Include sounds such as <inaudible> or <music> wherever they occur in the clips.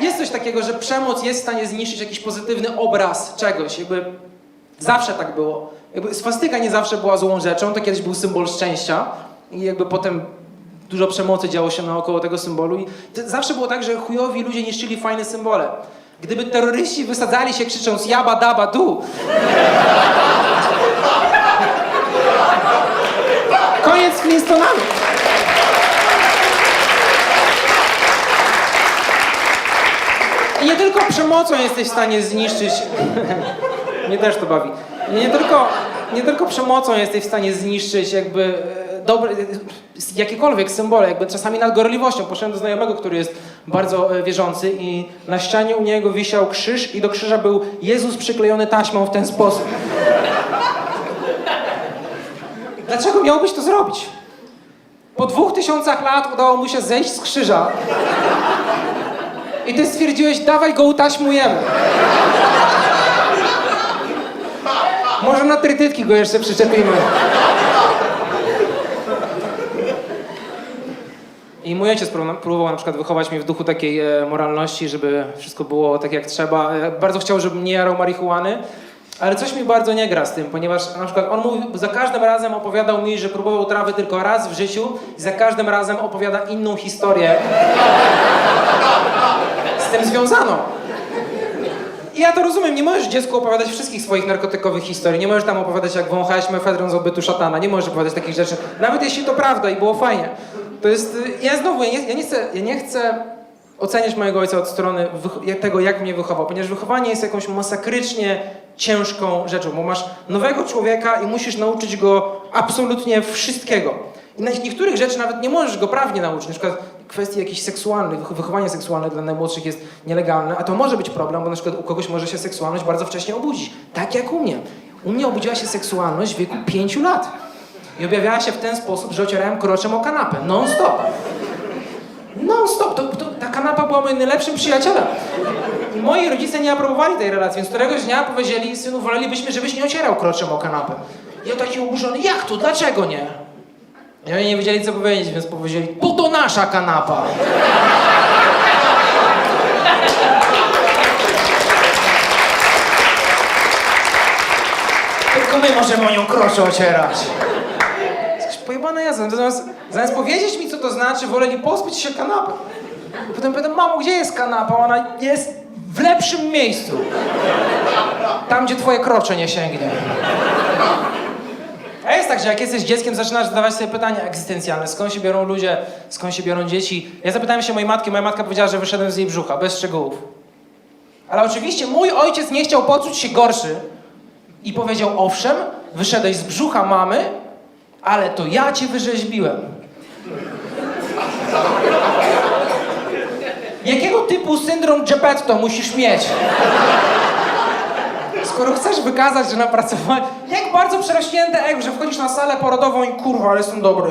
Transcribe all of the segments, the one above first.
jest coś takiego, że przemoc jest w stanie zniszczyć jakiś pozytywny obraz czegoś. Jakby zawsze tak było. Jakby swastyka nie zawsze była złą rzeczą, to kiedyś był symbol szczęścia i jakby potem dużo przemocy działo się naokoło tego symbolu i zawsze było tak, że chujowi ludzie niszczyli fajne symbole. Gdyby terroryści wysadzali się krzycząc jaba daba du, koniec Flintstonami. Nie tylko przemocą jesteś w stanie zniszczyć. <laughs> Mnie też to bawi. Nie, tylko, nie tylko przemocą jesteś w stanie zniszczyć jakby e, dobre, e, jakiekolwiek symbole, jakby czasami nad gorliwością. Poszedłem do znajomego, który jest bardzo e, wierzący i na ścianie u niego wisiał krzyż i do krzyża był Jezus przyklejony taśmą w ten sposób. <laughs> Dlaczego miałbyś to zrobić? Po dwóch tysiącach lat udało mu się zejść z krzyża i ty stwierdziłeś, dawaj go utaśmujemy. Może na trytytki go jeszcze przyczepimy. I mój ojciec próbował- na przykład wychować mnie w duchu takiej e, moralności, żeby wszystko było tak jak trzeba. E, bardzo chciał, żebym nie jarał marihuany, ale coś mi bardzo nie gra z tym, ponieważ na przykład on mówił, za każdym razem opowiadał mi, że próbował trawy tylko raz w życiu i za każdym razem opowiada inną historię związaną. I ja to rozumiem, nie możesz dziecku opowiadać wszystkich swoich narkotykowych historii, nie możesz tam opowiadać jak wąchałeś mefedron z odbytu szatana, nie możesz opowiadać takich rzeczy, nawet jeśli to prawda i było fajnie. To jest, ja znowu, ja nie, ja nie, chcę, ja nie chcę oceniać mojego ojca od strony tego, jak mnie wychował, ponieważ wychowanie jest jakąś masakrycznie ciężką rzeczą, bo masz nowego człowieka i musisz nauczyć go absolutnie wszystkiego. I niektórych rzeczy nawet nie możesz go prawnie nauczyć, na przykład kwestii jakichś seksualnych, wych- wychowanie seksualne dla najmłodszych jest nielegalne, a to może być problem, bo na przykład u kogoś może się seksualność bardzo wcześnie obudzić. Tak jak u mnie. U mnie obudziła się seksualność w wieku 5 lat. I objawiała się w ten sposób, że ocierałem kroczem o kanapę. Non stop. Non stop. To, to, ta kanapa była moim najlepszym przyjacielem. I moi rodzice nie aprobowali tej relacji, więc któregoś dnia powiedzieli, synu, wolelibyśmy, żebyś nie ocierał kroczem o kanapę. Ja taki oburzony, jak to, dlaczego nie? I oni nie wiedzieli, co powiedzieć, więc powiedzieli, bo to nasza kanapa. Tylko my możemy o nią krocze ocierać. Jesteś pojebana jazda. Zamiast, zamiast powiedzieć mi, co to znaczy, woleli pozbyć się kanapy. Potem pytam, mamo, gdzie jest kanapa? Ona jest w lepszym miejscu. Tam, gdzie twoje krocze nie sięgnie. A jest tak, że jak jesteś dzieckiem, zaczynasz zadawać sobie pytania egzystencjalne. Skąd się biorą ludzie, skąd się biorą dzieci? Ja zapytałem się mojej matki, moja matka powiedziała, że wyszedłem z jej brzucha, bez szczegółów. Ale oczywiście mój ojciec nie chciał poczuć się gorszy i powiedział, owszem, wyszedłeś z brzucha mamy, ale to ja cię wyrzeźbiłem. Jakiego typu syndrom Geppetto musisz mieć? Skoro chcesz wykazać, że napracowałeś... Jak bardzo przerośnięte ego, że wchodzisz na salę porodową i kurwa, ale jestem dobry.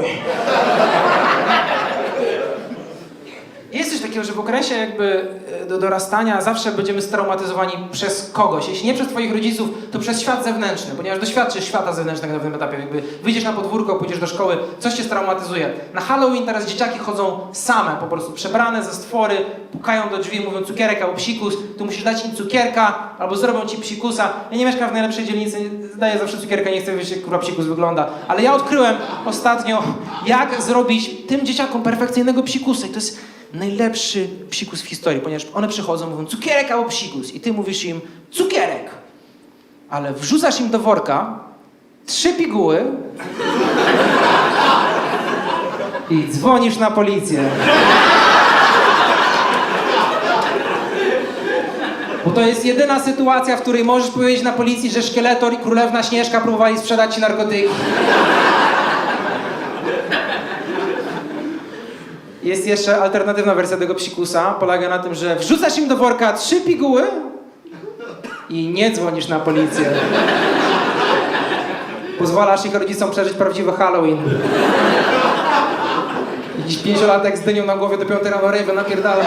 Jest coś takiego, że w okresie jakby do dorastania zawsze będziemy straumatyzowani przez kogoś. Jeśli nie przez twoich rodziców, to przez świat zewnętrzny, ponieważ doświadczysz świata zewnętrznego na pewnym etapie. Jakby wyjdziesz na podwórko, pójdziesz do szkoły, coś cię straumatyzuje. Na Halloween teraz dzieciaki chodzą same, po prostu przebrane ze stwory, pukają do drzwi, mówią cukierek albo psikus, tu musisz dać im cukierka, albo zrobią ci psikusa. Ja nie mieszkam w najlepszej dzielnicy, daję zawsze cukierka, nie chcę wiedzieć jak kurwa psikus wygląda. Ale ja odkryłem ostatnio, jak zrobić tym dzieciakom perfekcyjnego psikusa i to jest najlepszy psikus w historii, ponieważ one przychodzą, mówią cukierek albo psikus i ty mówisz im cukierek, ale wrzucasz im do worka trzy piguły i dzwonisz na policję. Bo to jest jedyna sytuacja, w której możesz powiedzieć na policji, że szkieletor i królewna Śnieżka próbowali sprzedać ci narkotyki. Jest jeszcze alternatywna wersja tego psikusa. Polega na tym, że wrzucasz im do worka trzy piguły i nie dzwonisz na policję. Pozwalasz ich rodzicom przeżyć prawdziwy Halloween. Jakiś pięciolatek z dynią na głowie do piątej rano ryby napierdala.